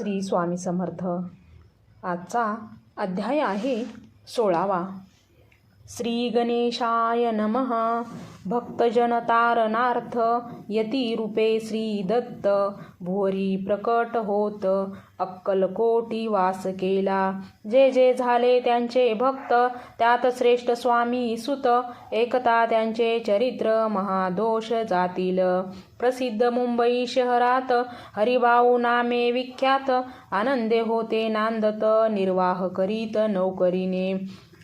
श्री स्वामी समर्थ. आजचा अध्याय आहे सोळावा. श्री गणेशाय नमः। भक्तजनतारणार्थ यतिरूपे श्रीदत्त भोरी प्रकट होत। अक्कलकोटी वास केला जे जे झाले त्यांचे भक्त त्यात श्रेष्ठ स्वामी सुत एकता त्यांचे चरित्र महादोष जातील। प्रसिद्ध मुंबई शहरात हरिभाऊ नामे विख्यात आनंदे होते नांदत निर्वाह करीत नौकरीने।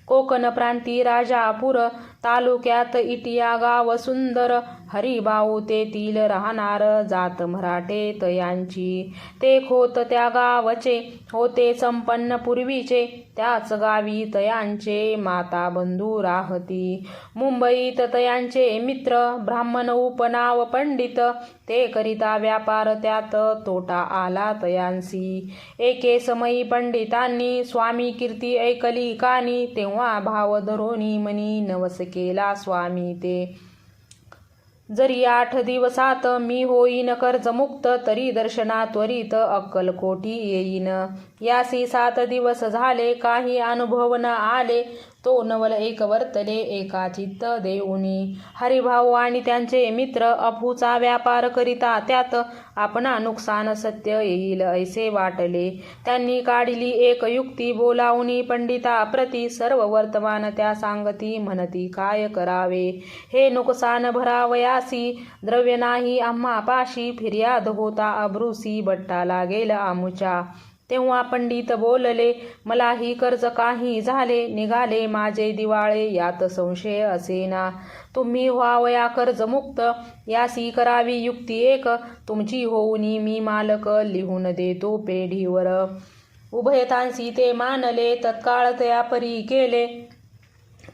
कोकण प्रांती राजापूर तालुक्यात इटिया गाव सुंदर हरिभाऊ तेथील राहणार जात मराठे तयांची. ते खोत त्या गावचे होते संपन्न पूर्वीचे. त्याच गावी तयांचे माता बंधू राहती. मुंबईत तयांचे मित्र ब्राह्मण उपनाव पंडित. ते करिता व्यापार त्यात तोटा आला तयांसी. एके समयी पंडितांनी स्वामी कीर्ती ऐकली कानी. तेव्हा भाव धरोनी मनी नवस केला स्वामी ते. जरी आठ दिवसात मी होईन कर्जमुक्त तरी दर्शना त्वरित अक्कलकोटी येईन. यासी सात दिवस झाले काही अनुभव न आले तो नवल एक वर्तले एका चित्त देऊनी. हरिभाऊ आणि त्यांचे मित्र अफूचा व्यापार करिता त्यात आपणा नुकसान सत्य येईल ऐसे वाटले. त्यांनी काढली एक युक्ती बोलावणी पंडिता प्रती सर्व वर्तमान त्या सांगती म्हणती काय करावे? हे नुकसान भरावयासी द्रव्य नाही. आम्हा पाशी फिर्याद होता अब्रुसी बट्टा लागेल आमुच्या. तेव्हा पंडित बोलले मलाही कर्ज काही झाले निघाले माझे दिवाळे यात संशय असेना. तुम्ही व्हावया कर्जमुक्त यासी करावी युक्ती एक. तुमची होऊनी मी मालक लिहून देतो पेढीवर. उभयतांसी ते मानले तत्काळ तया परी केले.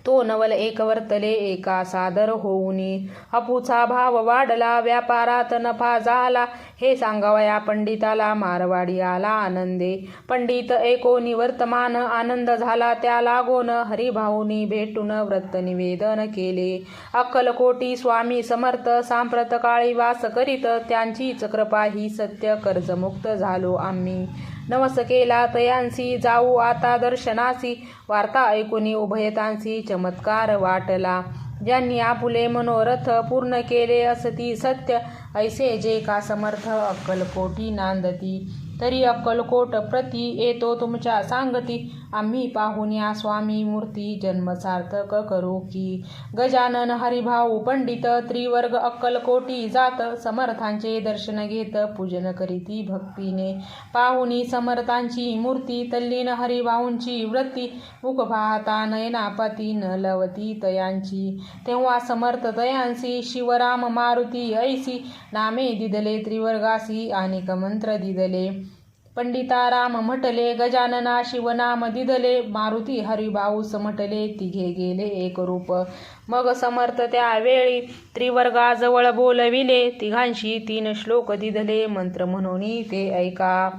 तो नवल एक वर्तले एका सादर होऊनी. अपुचा भाव वाढला व्यापारात नफा झाला. हे सांगावया पंडिताला मारवाडी आला आनंदे. पंडित एकोनी वर्तमान आनंद झाला त्या लागोन हरिभाऊनी भेटून व्रत निवेदन केले. अक्कलकोटी स्वामी समर्थ सांप्रत काळी वास करीत त्यांची चक्रपा ही सत्य कर्जमुक्त झालो आम्ही. नमस केला तयांसी जाऊ आता दर्शनासी. वार्ता ऐकुनी उभयतांसी चमत्कार वाटला. ज्यांनी आपुले मनोरथ पूर्ण केले असती सत्य ऐसे जे का समर्थ अक्कलकोटी नांदती. तरी अक्कलकोट प्रती येतो तुमच्या सांगती. आम्ही पाहून या स्वामी मूर्ती जन्म सार्थक करू की. गजानन हरिभाऊ पंडित त्रिवर्ग अक्कलकोटी जात समर्थांचे दर्शन घेत पूजन करीती भक्तीने. पाहुनी समर्थांची मूर्ती तल्लीन हरिभाऊंची वृत्ती. मुख पाहता नयनापती न लवती तयांची. तेव्हा समर्थ तयांसी शिवराम मारुती ऐसी. नामे दिदले त्रिवर्गासी आणि मंत्र दिदले. पंडिताराम म्हटले गजानना शिवनाम दिदले मारुती हरिभाऊस म्हटले तिघे गेले एक रूप. मग समर्थ त्यावेळी त्रिवर्गाजवळ बोलविले तिघांशी तीन श्लोक दिदले मंत्र म्हणून ते ऐका.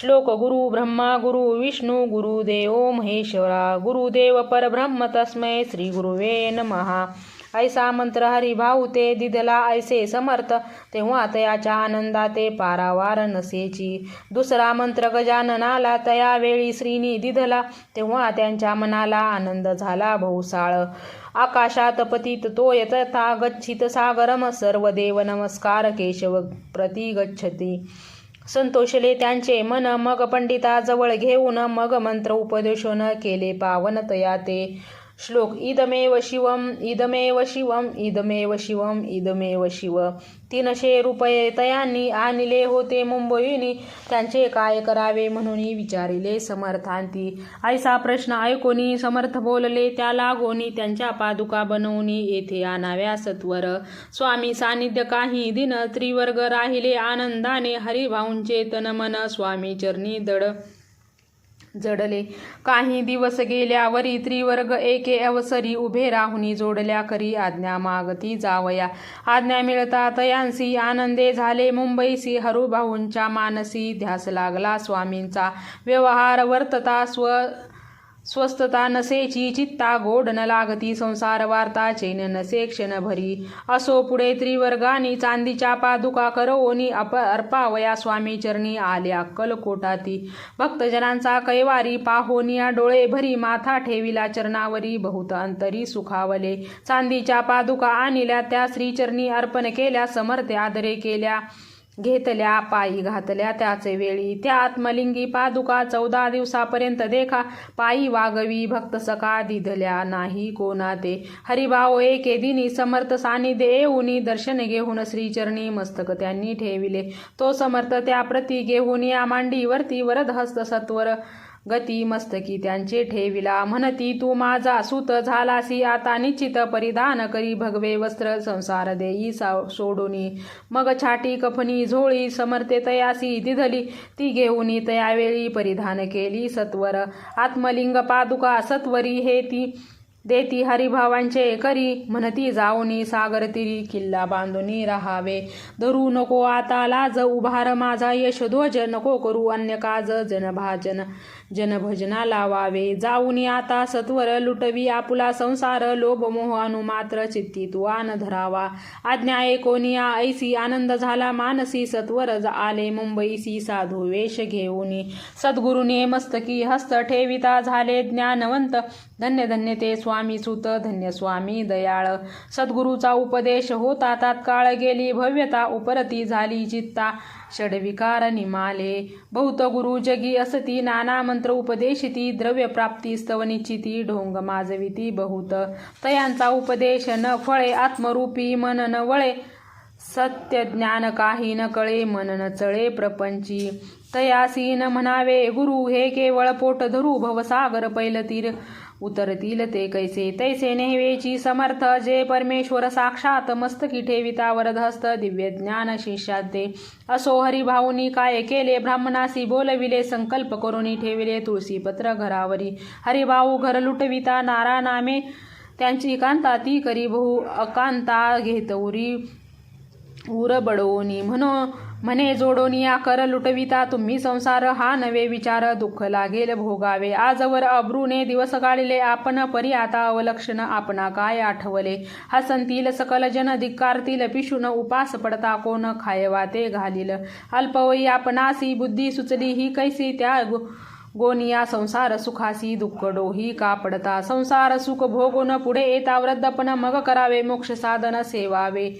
श्लोक गुरु ब्रह्मा गुरु विष्णू गुरुदेव महेश्वरा गुरुदेव परब्रह्म तस्मै श्री गुरुवे नमहा. ऐसा मंत्र हरिभाऊ ते दिदला ऐसे समर्थ तेव्हा तयाच्या आनंदा ते पारावार नसेची. दुसरा मंत्र गजाननाला तया वेळी श्रीनी दिदला तेव्हा त्यांच्या मनाला आनंद झाला भौसाळ. आकाशात पतित तो यथा गच्छित सागरम सर्व देव नमस्कार केशव प्रति गच्छती. संतोषले त्यांचे मन मग पंडिताजवळ घेऊन मग मंत्र उपदेशन केले पावन तया ते श्लोक इदमेव शिवम इदमेव शिवम इदमेव शिवम इदमेव शिव. तीनशे रुपये तयांनी आणले होते मुंबईनी. त्यांचे काय करावे म्हणून विचारिले समर्थांती. ऐसा प्रश्न ऐकोनी समर्थ बोलले त्या लागोनी त्यांच्या पादुका बनवणी येथे आणाव्या सत्वर. स्वामी सानिध्य काही दिन त्रिवर्ग राहिले आनंदाने हरिभाऊंचे तन मन स्वामी चरणी दड. जडले. काही दिवस गेल्यावरी त्रिवर्ग एके अवसरी उभे राहुनी जोडल्या करी आज्ञा मागती जावया. आज्ञा मिळतात यांसी आनंदे झाले. मुंबईसी हरुभाऊंच्या मानसी ध्यास लागला. स्वामींचा व्यवहार वर्तता स्व स्वस्थता नसेची चित्ता गोड न लागती संसार वार्ता चैन नसे क्षण भरी असो पुढे त्रिवर्गानी चांदीच्या पादुका करवोनी अप अर्पावया स्वामी चरणी आल्या कलकोटाती. भक्तजनांचा कैवारी पाहोनिया डोळे भरी माथा ठेविला चरणावरी बहुत अंतरी सुखावले. चांदीच्या पादुका आणल्या त्या श्रीचरणी अर्पण केल्या समर्थ आदरे केल्या. घेतल्या पायी घातल्या त्याचे वेळी. त्या आत्मलिंगी पादुका चौदा दिवसापर्यंत देखा पायी वागवी भक्त सका दिधल्या नाही कोणा ते हरिभाव एके दिनी समर्थ सानिध्य येऊनी दर्शन घेऊन श्रीचरणी मस्तक त्यांनी ठेविले. तो समर्थ त्या प्रती घेऊन या मांडीवरती वरद हस्त सत्वर गती मस्तकी त्यांचे ठेविला म्हणती तू माझा सुत झालासी आता निश्चित परिधान करी भगवे वस्त्र संसार देई सोडूनी. मग छाटी कफनी झोळी समर्थे तयासी दिधली. ती घेऊनी तयावेळी परिधान केली सत्वर. आत्मलिंग पादुका सत्वरी हे ती देती हरिभावांचे करी म्हणती जाऊनी सागर तिरी किल्ला बांधुनी राहावे. धरू नको आता लाज उभार माझा यश ध्वज नको करू अन्य काज जनभाजन जनभजना लावावे. जाऊनी आता सत्वर लुटवी आपुला संसार लोभ मोह अनुमात्र चित्ती तू आन धरावा. आज्ञा एकोनिया ऐसी आनंद झाला मानसी सत्वर आले मुंबईसी साधू वेश घेऊनी. सद्गुरुने मस्तकी हस्त ठेविता झाले ज्ञानवंत धन्य धन्य ते स्वामी सुत धन्य स्वामी दयाळ. सद्गुरूचा उपदेश होता तात्काळ गेली भव्यता उपरती झाली चित्ता. षडविकार निमाले. बहुत गुरु जगी असती नाना मंत्र उपदेशिती. द्रव्य प्राप्ती स्तवनिश्चिती ढोंग माजविती बहुत. तयांचा उपदेश न फळे आत्मरूपी मन न वळे. सत्य ज्ञान काही न कळे मन न चळे प्रपंची. तयासी न म्हणावे गुरु हे केवळ पोट धरू भवसागर पैलतीर. उतरतील ते कैसे तैसे नेहवेची समर्थ जे परमेश्वर साक्षात मस्तकी ठेविता वरदहस्त दिव्य ज्ञान शिष्यात. दे असो हरिभाऊनी काय केले ब्राह्मणासी बोलविले संकल्प करुनी ठेविले तुळशी पत्र घरावरी. हरिभाऊ घर लुटविता नारा नामे त्यांची कांता ती करी बहु अकांता घेत उरी. उर बडवोनी म्हणो म्हणे जोडोनी कर लुटविता तुम्ही संसार हा नवे विचार दुःख लागेल भोगावे आजवर अब्रूने दिवस काढले आपण परी आता अवलक्षण आपणा काय आठवले हसंतील सकल जन धिक्कारतील पिशून उपास पडता कोण खायवा ते घालील अल्पवयी आपणासी बुद्धी सुचली ही कैसी त्या गोनिया संसार सुखासी दुःख डोही का पडता संसार सुख भोगून पुढे येता वृद्धपण मग करावे मोक्ष साधन सेवावे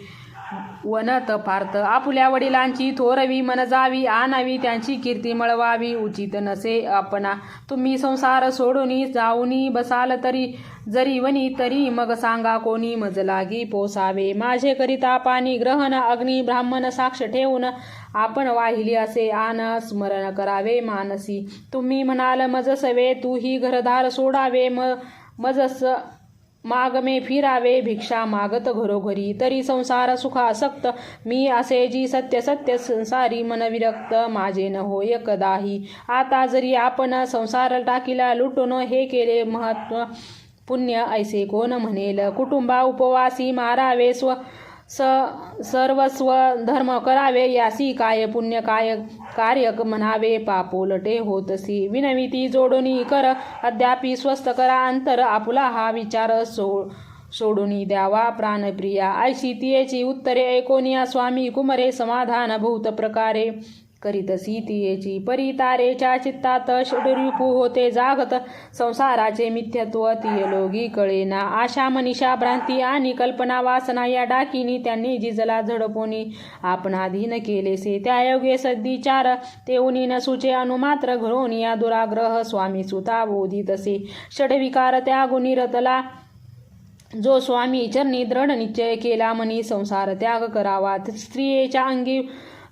वनत फार्थ. आपुल्या वडिलांची थोरवी मन जावी आणावी त्यांची कीर्ती मळवावी. उचित नसे आपणा तुम्ही संसार सोडूनी जाऊनी बसाल तरी जरी वनी तरी मग सांगा कोणी मज लागी पोसावे. माझे करिता पाणी ग्रहण अग्नी ब्राह्मण साक्ष ठेवून आपण वाहिली असे आन स्मरण करावे मानसी. तुम्ही म्हणाल मजसवे तू ही घरदार सोडावे. म मजस मागमे फिरावे भिक्षा मागत घरोघरी. तरी संसार सुखासक्त मी असे जी सत्य सत्य संसारी मन विरक्त. माझे न होय कदाही आता जरी आपण संसार टाकीला लुटून हे केले महत्त्व पुण्य ऐसे कोण म्हणेल? कुटुंबा उपवासी मारावे स्व स सर्वस्व धर्म करावे यासी काय पुण्य काय कार्य म्हणावे पापोलटे होतसी. विनविती जोडोनी कर अद्यापि स्वस्थ करा अंतर आपुला हा विचार सो सोडूनी द्यावा प्राणप्रिया. ऐशी तियेची उत्तरे ऐकोनिया स्वामी कुमरे समाधान भूत प्रकारे. करीतसी तियेची परितारेच्या चित्तात षडरिपू होते जागत. संसाराचे मिथ्यत्व लोगी कळेना आशा मनीषा भ्रांती आणि कल्पना वासना या डाकीनी त्यांनी जिजला झडपोनी आपणाधीन केलेसे त्या योगे सद्दिचार तेऊनी नसुचे अनुमात्र घडून या दुराग्रह स्वामी सुता बोधितसे षडविकार त्या गुणी जो स्वामी चरणी दृढ निश्चय केला म्हणी संसार त्याग करावा. स्त्रियेच्या अंगी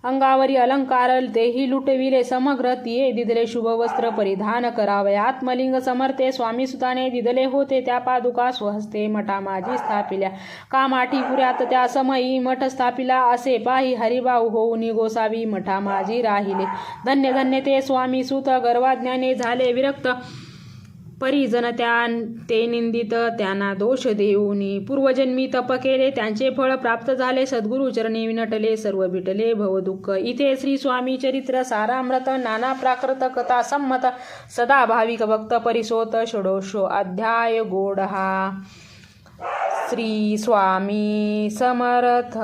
अंगावरी अलंकार तेही लुटविले समग्र तिये दिदले शुभ वस्त्र परिधान करावे. आत्मलिंग समर्थे स्वामी सुताने दिदले होते त्या पादुका स्वहस्ते मठा माझी स्थापिल्या. कामाठी पुऱ्यात त्या समयी मठ स्थापिला असे पाही हरिभाऊ होऊ गोसावी मठा माझी राहिले. धन्य धन्य ते स्वामी सुत गर्वाज्ञाने झाले विरक्त. परिजन त्या ते निंदित त्यांना दोष देऊनी पूर्वजन्मी तप केले. त्यांचे फळ प्राप्त झाले. सद्गुरु चरणी विनटले सर्व विटले भवदुःख इथे श्री स्वामी चरित्र सारामृत नाना प्राकृत कथा संमत सदा भाविक भक्त परिसोत षोडशो अध्याय गोडहा. श्री स्वामी समर्थ.